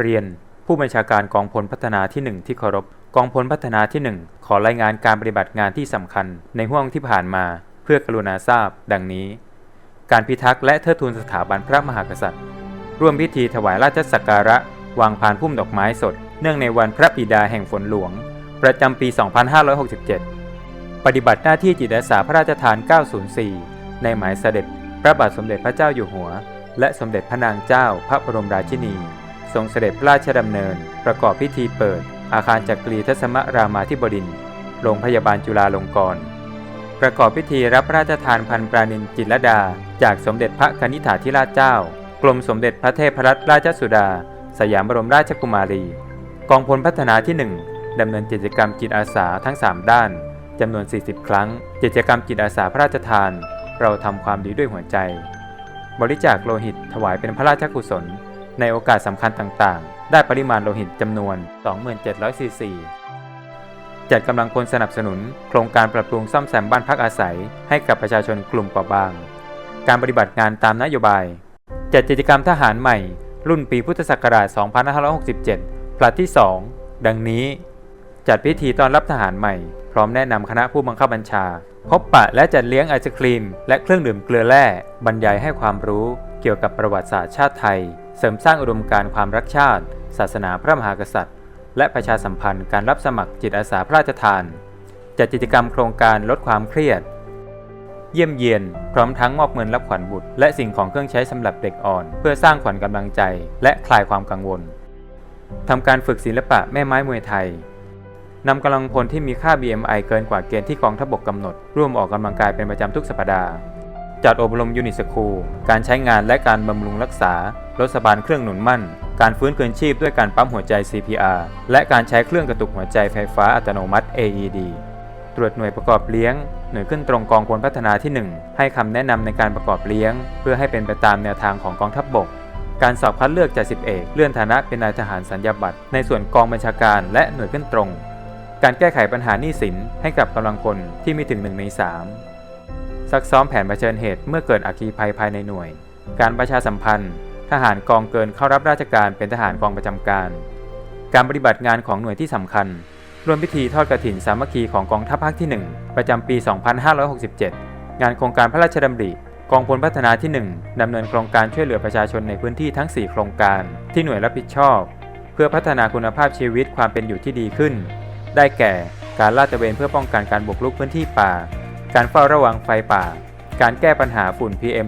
เรียน ผู้บัญชาการกองพลพัฒนาที่ 1 ที่เคารพ กองพลพัฒนาที่ 1 ขอรายงานการปฏิบัติงานที่สำคัญ ในห่วงที่ผ่านมา เพื่อกรุณาทราบ ดังนี้ การพิทักษ์และเทิดทูนสถาบันพระมหากษัตริย์ ร่วมพิธีถวายราชสักการะ วางพานพุ่มดอกไม้สด เนื่องในวันพระบิดาแห่งฝนหลวง ประจำปี 2567 ปฏิบัติหน้าที่จิตอาสาพระราชทาน 904 ในหมายเสด็จ พระบาทสมเด็จพระเจ้าอยู่หัว และสมเด็จพระนางเจ้าพระบรมราชินี ทรงเสด็จพระราชดำเนิน ประกอบพิธีเปิด อาคารจักรีทัศมรามาธิบดินทร์โรงพยาบาลจุฬาลงกรณ์ประกอบพิธีรับพระราชทานพันปรานินจิตรดา จากสมเด็จพระกนิษฐาธิราชเจ้า กรมสมเด็จพระเทพรัตนราชสุดา สยามบรมราชกุมารี กองพลพัฒนาที่ 1 ดำเนินกิจกรรมจิตอาสาทั้ง 3 ด้านจำนวน 40 ครั้ง กิจกรรมจิตอาสาพระราชทาน เราทำความดีด้วยหัวใจ บริจาคโลหิตถวายเป็นพระราชกุศล ในโอกาสสำคัญต่างๆ ได้ปริมาณโลหิตจำนวน 2700ซีซีจัดกำลังพลสนับสนุน โครงการปรับปรุงซ่อมแซมบ้านพักอาศัย ให้กับประชาชนกลุ่มเปราะบาง การปฏิบัติงานตามนโยบาย จัดกิจกรรมทหารใหม่ รุ่นปีพุทธศักราช 2567 ผลัดที่ 2 ดังนี้ จัดพิธีต้อนรับทหารใหม่ พร้อมแนะนำคณะผู้บังคับบัญชา พบปะและจัดเลี้ยงไอศครีม และเครื่องดื่มเกลือแร่ บรรยายให้ความรู้เกี่ยวกับประวัติศาสตร์ชาติไทย เสริมสร้างอุดมการณ์ความรักชาติ ศาสนาพระมหากษัตริย์ และประชาสัมพันธ์การรับสมัครจิตอาสาพระราชทาน จัดกิจกรรมโครงการลดความเครียด เยี่ยมเยียน พร้อมทั้งมอบเงินรับขวัญบุตร และสิ่งของเครื่องใช้สำหรับเด็กอ่อน เพื่อสร้างขวัญกำลังใจ และคลายความกังวลทำการฝึกศิลปะแม่ไม้มวยไทยนำกำลังพลที่มีค่า BMI เกินกว่าเกณฑ์ที่กองทัพบกกำหนด ร่วมออกกำลังกายเป็นประจำทุกสัปดาห์ จัดอบรมยูนิสคูลการใช้งานและการบำรุงรักษารถสบานเครื่องหนุนมั่น การฟื้นคืนชีพด้วยการปั๊มหัวใจ CPR และการใช้เครื่องกระตุกหัวใจไฟฟ้าอัตโนมัติ AED ตรวจหน่วยประกอบเลี้ยง หน่วยขึ้นตรงกองพลพัฒนาที่ 1 ให้คำแนะนำในการประกอบเลี้ยง เพื่อให้เป็นไปตามแนวทางของกองทัพบบก การสอบคัดเลือกจากสิบเอกเลื่อนฐานะเป็นนายทหารสัญญาบัตรในส่วนกองบัญชาการและหน่วยขึ้นตรง การแก้ไขปัญหาหนี้สินให้กับกำลังพลที่มีถึง1ใน3 ซักซ้อมแผนเผชิญเหตุเมื่อเกิดอัคคีภัยภายในหน่วย การประชาสัมพันธ์ ทหารกองเกินเข้ารับราชการเป็นทหารกองประจำการ การปฏิบัติงานของหน่วยที่สำคัญ รวมพิธีทอดกระถินสามัคคีของกองทัพภาคที่ 1 ประจำปี 2567 งานโครงการพระราชดำริกองพลพัฒนาที่ 1 ดำเนินโครงการช่วยเหลือประชาชนในพื้นที่ทั้ง 4 โครงการที่หน่วยรับผิดชอบ เพื่อพัฒนาคุณภาพชีวิตความเป็นอยู่ที่ดีขึ้น ได้แก่การลาดตระเวนเพื่อป้องกันการบุกรุกพื้นที่ป่า การเฝ้าระวังไฟป่า การแก้ปัญหาฝุ่น PM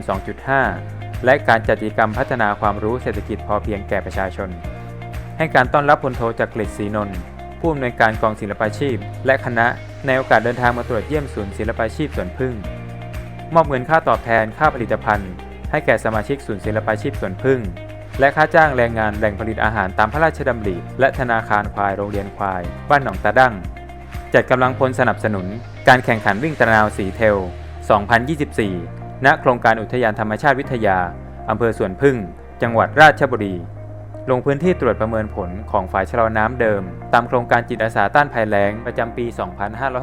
2.5 และการจัดกิจกรรมพัฒนาความรู้เศรษฐกิจพอเพียงแก่ประชาชน ให้การต้อนรับพลโทจากกฤษศรีนนท์ผู้อำนวยการกองศิลปาชีพ และคณะในโอกาสเดินทางมาตรวจเยี่ยมศูนย์ศิลปาชีพสวนพึ่ง มอบเงินค่าตอบแทนค่าผลิตภัณฑ์ ให้แก่สมาชิกศูนย์ศิลปาชีพสวนพึ่ง และค่าจ้างแรงงานแหล่งผลิตอาหารตามพระราชดำริและธนาคารควายโรงเรียนควาย บ้านหนองตาดั้งจัดกำลังพลสนับสนุน การแข่งขันวิ่งตะนาวสีเทล 2024 ณ โครงการอุทยานธรรมชาติวิทยา อำเภอสวนพึ่ง จังหวัดราชบุรี ลงพื้นที่ตรวจประเมินผลของฝ่ายชะลอน้ำเดิม ตามโครงการจิตอาสาต้านภัยแล้งประจำปี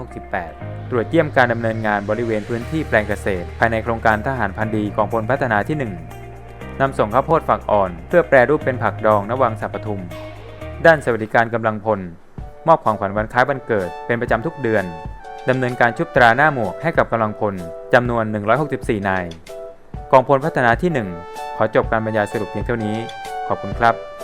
2568 ตรวจเยี่ยมการดำเนินงานบริเวณพื้นที่แปลงเกษตร ภายในโครงการทหารพันดีกองพลพัฒนาที่ 1 นำส่งข้าวโพดฝักอ่อน เพื่อแปรรูปเป็นผักดองนวังสัปทุม ด้านสวัสดิการกำลังพล มอบของขวัญวันคล้ายวันเกิดเป็นประจำทุกเดือน ดำเนินการชุบตราหน้าหมวกให้กับกำลังพลจำนวน 164 นาย กองพลพัฒนาที่ 1 ขอจบการบรรยายสรุปเพียงเท่านี้ ขอบคุณครับ